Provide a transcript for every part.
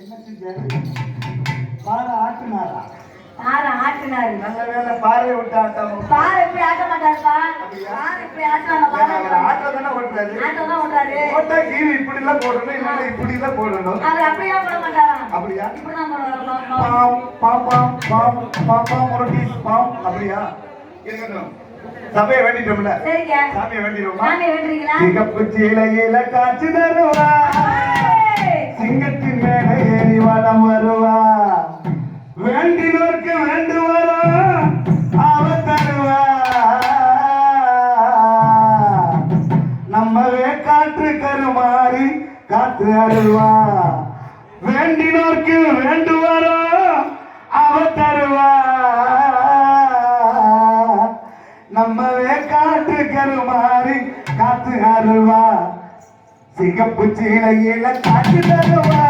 என்ன செஞ்சாரு பாறை ஆட்டுனாரா? ஆட்டினாரு. நல்ல வேலை பாறையை விட்டு ஆட்டாம பாரு இப்படி ஆட்ட மாட்டாருப்பா? இப்படி அவர் ஆட்டோ தானே ஓட்டுறாரு. ஆட்டம் தான் கீழே இப்படி எல்லாம் போடணும் இல்லைன்னா இப்படி எல்லாம் போடணும். அவர் அப்படியே போட மாட்டாராம் அப்படியா? போடுவாரு? பாம் பாப்பாம் பாம் பாப்பாம் முரட்டி பாம் அப்படியா? இருக்கட்டும். சபையை வேண்டிட்டோம்ல. சாமியை வேண்டிடுவோமா சிகப்பு சீலையில காட்சி தருவா. சிங்கத்தின் மேல ஏறி வடம் வருவா வேண்டினோர்க்கு வேண்டுவரா அவ தருவா நம்மவே காற்று கருமாறி காத்து அருள்வா வேண்டினோர்க்கு வேண்டுவரா அவ தருவா நம்மவே காற்று கருமாறி காத்து அருள்வா சிகப்பு சீலையில காட்டு தருவா.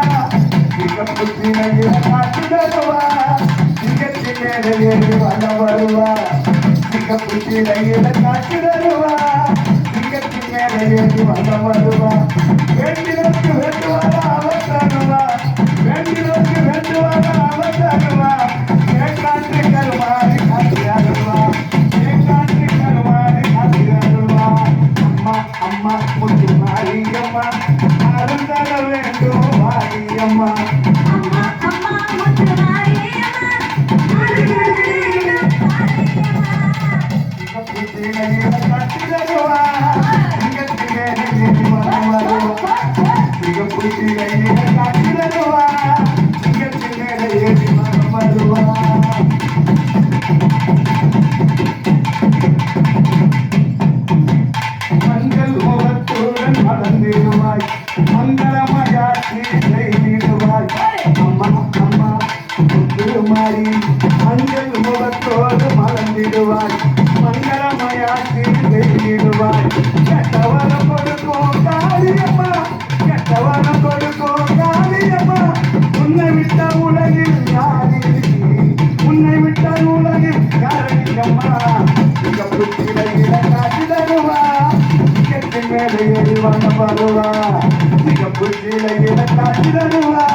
சிகப்பு சீலையில காட்டு தருவா. சிங்கத்தின் மேலே வர வருவா. சிகப்பு சீலையில காட்டு தருவா. சிங்கத்தின் மேலே வர மாரியம்மா அருள் வேண்டும் மாரியம்மா மஞ்சள் முகத்தோடு மறந்திடுவாய் மங்களமயாட்சி தெரிவிடுவாய் கெட்டவரம் கொடுக்கும் காளியம்மா கெட்டவரம் கொடுக்கும் காளியம்மா உன்னை விட்ட உலகில் யாரு உன்னை விட்ட உலகில் யாரடிக்கம்மா இங்க புத்திரையில காட்டி தருவா கெட்டி மேலே ஏறி வருவா சிகப்பு புத்திரையில காட்டி தருவா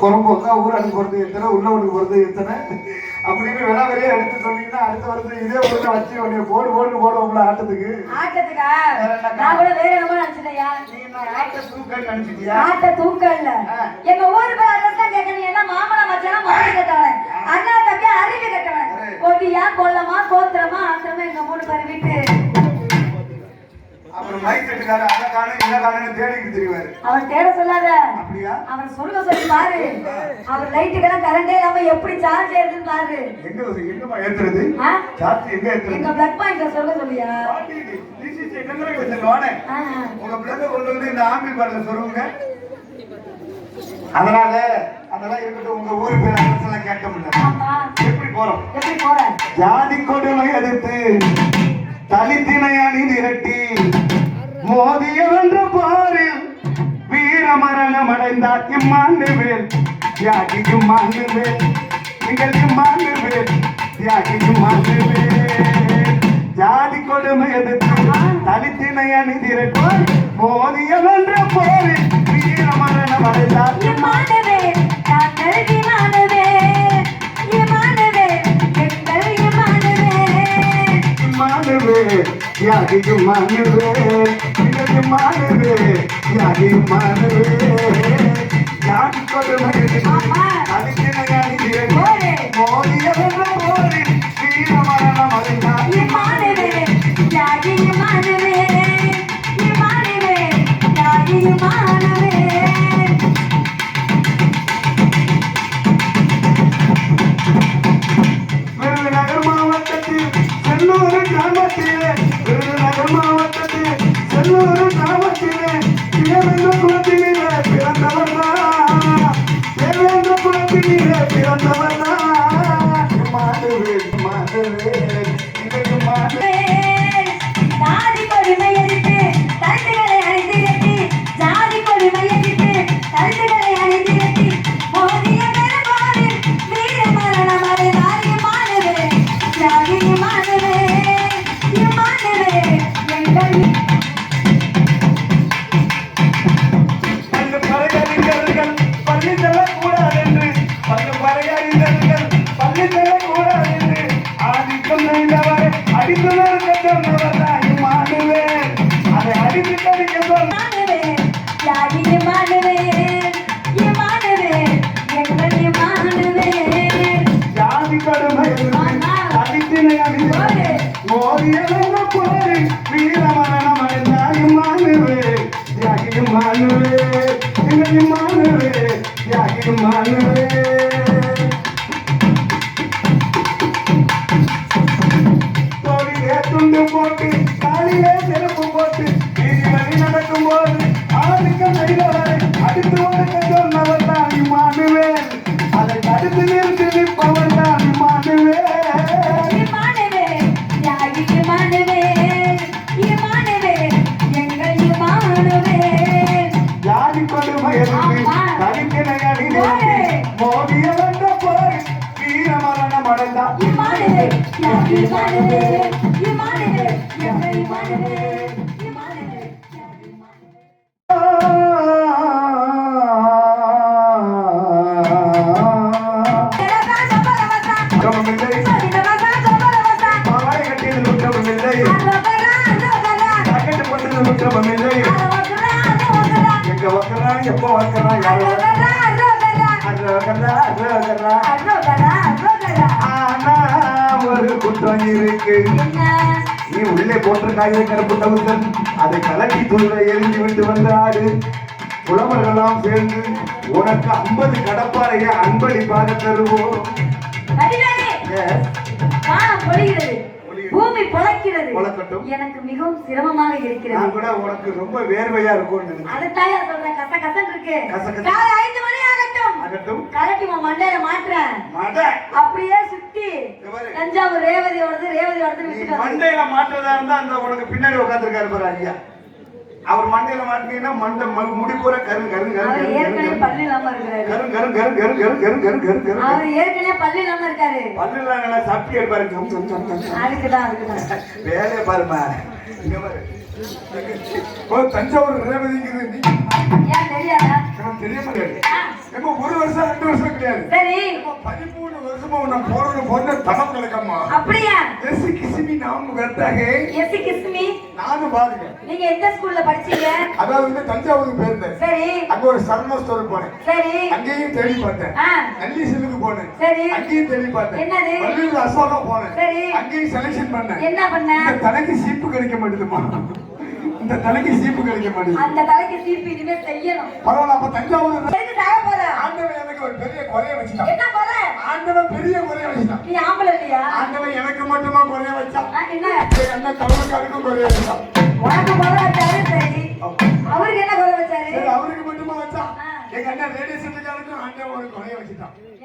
புறம்போக்கா ஊராளுக்கு போறது எத்தனை உள்ளவனுக்கு போறது எத்தனை? அப்படின்னு விளாவரியா எடுத்து சொன்னீங்கன்னா அடுத்த வருஷம் இதே ஊர்ல வச்சு உடனே போடு போடு போடுவோம்ல ஆட்டத்துக்கு. ஆட்டத்துக்கா? நான் கூட வேற என்னமோ நினைச்சிட்டேயா ஆட்ட தூக்கன்னு நினைச்சிட்டியா? ஆட்ட தூக்கம் இல்ல எங்க ஊரு பேர் அட்ரஸ் தான் கேட்க நீ என்ன மாமனா மச்சானா மாமி கட்டவன் அண்ணா தம்பி அறிவு கட்டவன் கொடியா கொல்லமா கோத்திரமா ஆத்திரமா எங்க மூணு பேர் வீட்டு. அப்புறம் மைக் செட்டுக்கார அதை காணும் இதை காணும்னு தேடிட்டு தெரிவாரு. அவன் தேட சொல்லாத. அவன் சொல்ல சொல்லி பாரு. அவர் லைட்டுக்கெல்லாம் கரண்டே இல்லாம எப்படி சார்ஜ் ஏறுதுன்னு பாரு. எங்க எங்கம்மா ஏத்துறது? சார்ஜ் எங்க ஏத்துறது? எங்க பிளக் பாயிண்ட் சொல்ல சொல்லியா? உங்க பிள்ளைங்க கொண்டு வந்து இந்த ஆம்பி பாடல சொல்லுங்க. அதனால அதெல்லாம் இருக்கட்டும் உங்க ஊரு பேர் அரசெல்லாம் கேட்க முடியல. எப்படி போறோம்? எப்படி போற ஜாதி கொடுமை எதிர்த்து தலித்தினை அணி திரட்டி மோதிய வென்ற பாரில் வீர மடைந்தார் இம்மானுவேல் தியாகி இம்மானுவேல் நீங்கள் இம்மானுவேல் தியாகி இம்மானுவேல். ஜாதி கொடுமை எதிர்த்து தலித்தினை அணிதிரட்டும் மோதிய வென்ற போரில் வீர மரணம் அடைந்தார். இம்மானுவேல் தாங்கள் இம்மானுவேல் இம்மானுவேல் எங்கள் இம்மானுவேல். இம்மானுவேல் தியாகி இம்மானுவேல். மாறுது யாரு மாறுது யாரு கொடுமை அதுக்கு மோதியவர்கள் போது வீர மரணம் அதுதான் விருதுநகர் மாவட்டத்தில் செல்லூர் கிராமத்தில் Thank you. Thank you. அரவகரா அரவகரா ஆனா ஒரு குற்றம் இருக்கு நீ உள்ளே போட்டிருக்காய கருப்பு தவிர்த்தன் அதை கலட்டி தூர எழுதி விட்டு வந்த. ஆடு புலவர்களெல்லாம் சேர்ந்து உனக்கு ஐம்பது கடப்பாறையை அன்பளிப்பாக தருவோம் பூமி பொழக்கிறது. பொழக்கட்டும். எனக்கு மிகவும் சிரமமாக இருக்கிறது. நான் கூட உனக்கு ரொம்ப வேர்வையா இருக்கும்னு நினைச்சேன் அதுதாயா சொல்றேன். கச கசன் இருக்கு. காலை ஐந்து மணி ஆகட்டும். ஆகட்டும். கலட்டி உன் மண்டையில மாட்டுறேன். மட அப்படியே சுத்தி. தஞ்சாவூர் ரேவதியோடது ரேவதியோடது. மண்டையில மாட்டுறதா இருந்தா அந்த உனக்கு பின்னாடி உட்காந்துருக்காரு பாரு ஐயா. அவர் மண்டையில மாட்டினீங்கன்னா மண்டை முடி பூரா கரு கரு கரு ஏற்கனவே பல்லு இல்லாம இருக்கிறாரு கரு கரு கரு கரு கரு கரு கரு கரு கரு அவர் ஏற்கனவே பல்லு இல்லாம இருக்காரு. பல்லுல சப்பி எடுப்பாரு ஜம் ஜம் ஜம் ஜம் வேலையை பாருமா இங்க பாரு. ஓ தஞ்சாவூர் ரேவதிக்குது நீ ஏன் தெரியாதா? எனக்கு தெரிய முடியாது ஆ, ஏம்மா, ஒரு வருஷம் ரெண்டு வருஷம் கிடையாது. சரி. பதிமூணு வருஷமா உன்னை போறது பொண்ணு தமம் கிடக்கம்மா. அப்படியா? எசி கிசிமி நாம கரெக்டாக எஸ்சி கிஸ்மி நானும் பாருங்க. நீங்க எந்த ஸ்கூல்ல படிச்சீங்க? அதாவது வந்து தஞ்சாவூருக்கு போயிருந்தேன். சரி. அங்க ஒரு சரண ஸ்டோர் போனேன். சரி. அங்கேயும் தேடி பார்த்தேன். நல்லி சிலுக்கு போனேன். சரி. அங்கேயும் தேடி பார்த்தேன். என்னது? வள்ளியூர் அசோகம் போனேன். சரி. அங்கேயும் செலக்ஷன் பண்ணேன். என்ன பண்ண? தலைக்கு சீப்பு கிடைக்க மாட்டேதுமா. இந்த தலைக்கு சீப்பு கிடைக்க மாட்டேங்குது. அந்த தலைக்கு சீப்பு இனிமே செய்யணும். பரவாயில்ல அப்ப தஞ்சாவூர் ஆண்டவன் எனக்கு ஒரு பெரிய குறைய வச்சுட்டான். என்ன போற ஆண்டவன் பெரிய குறைய வச்சுட்டான். நீ ஆம்பளை இல்லையா? ஆண்டவன் எனக்கு மட்டுமா குறைய வச்சான்? என்ன? என் அண்ணன் தமிழ்காருக்கும் குறைய வச்சான். உனக்கு போற வச்சாரு சரி. அவருக்கு என்ன குறை வச்சாரு? சரி அவருக்கு மட்டுமா வச்சான். எங்க அண்ணன் ரேடியோ செட்டுக்காருக்கும் ஆண்டவன் ஒரு குறைய வச்சுட்டான். என்ன